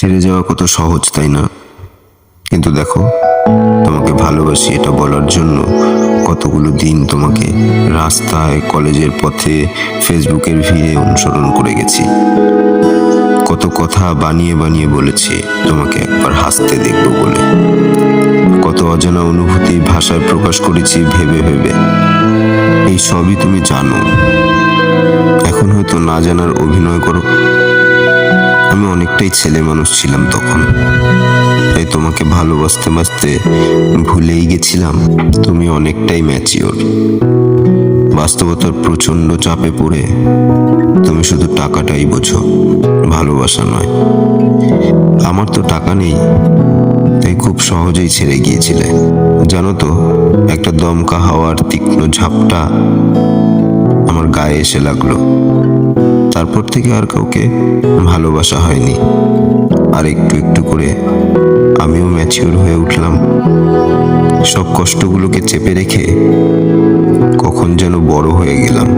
ছেড়ে যাওয়া কত সহজ, তাই না? কিন্তু দেখো, তোমাকে ভালোবাসি এটা বলার জন্য কতগুলো দিন তোমাকে রাস্তায়, কলেজের পথে, ফেসবুকের ভিড়ে অনুসরণ করে গেছি। কত কথা বানিয়ে বানিয়ে বলেছি, তোমাকে একবার হাসতে দেখব বলে। কত অজানা অনুভূতি ভাষায় প্রকাশ করেছি ভেবে ভেবে। এই সবই তুমি জানো। এখন হয়তো না জানার অভিনয় করো। অনেকটাই ছেলে মানুষ ছিলাম তখন। তাই তোমাকে ভালোবাসতে বাসতে ভুলেই গেছিলাম। তুমি অনেকটাই ম্যাচিওর বাস্তবতার প্রচণ্ড চাপে পড়ে তুমি শুধু টাকাটাই বোঝো, ভালোবাসা নয়। আমার তো টাকা নেই, তাই খুব সহজেই ছেড়ে গিয়েছিলে। জানো তো, একটা দমকা হাওয়ার তীক্ষ্ণ ঝাপটা আমার গায়ে এসে লাগল। তারপর থেকে আর কাউকে ভালোবাসা হয়নি। আর একটু একটু করে আমিও ম্যাচিওর হয়ে উঠলাম। সব কষ্টগুলোকে চেপে রেখে কখন যেন বড় হয়ে গেলাম।